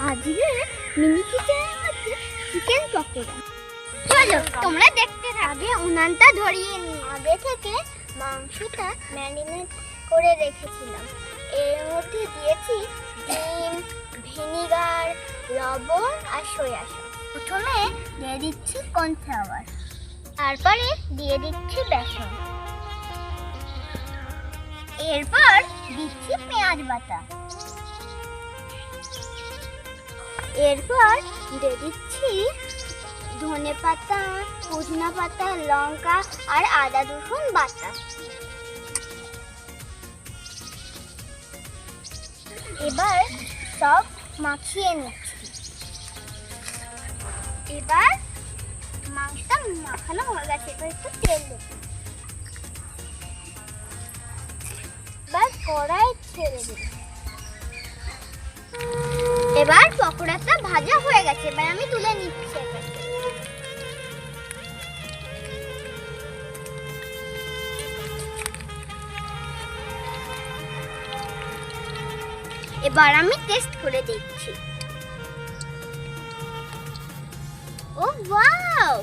আজকে mini kitchen হচ্ছে chicken pakora. চলো, তোমরা দেখতে আগে উনানটা ধরিয়ে নিই। আগে থেকে মাংসটা ম্যারিনেট করে রেখেছিলাম। এর মধ্যে দিয়েছি ডিম, ভিনিগার, লবণ আর সয়া সস। প্রথমে দিয়ে দিচ্ছি কর্নফ্লাওয়ার। তারপরে দিয়ে দিচ্ছি বেসন। এরপর দিচ্ছি পেঁয়াজ বাটা। এরপর দিয়ে দিচ্ছি ধনে পাতা, পুদিনা পাতা, লঙ্কা আর আদা রসুন বাটা। এবার সব মাখিয়ে নিচ্ছি। এবার মাংসটা মাখানো হয়ে গেছে, এবার একটু তেল দেবো। এবার কড়াই ছেড়ে দিই এবার পকোড়াটা ভাজা হয়ে গেছে, এবার আমি তুলে নিচ্ছি এবার। আমি টেস্ট করে দেখছি ও ওয়াও